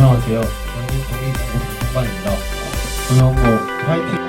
안녕하세요. 저는 동의공공관입니다. 조영호 화이팅!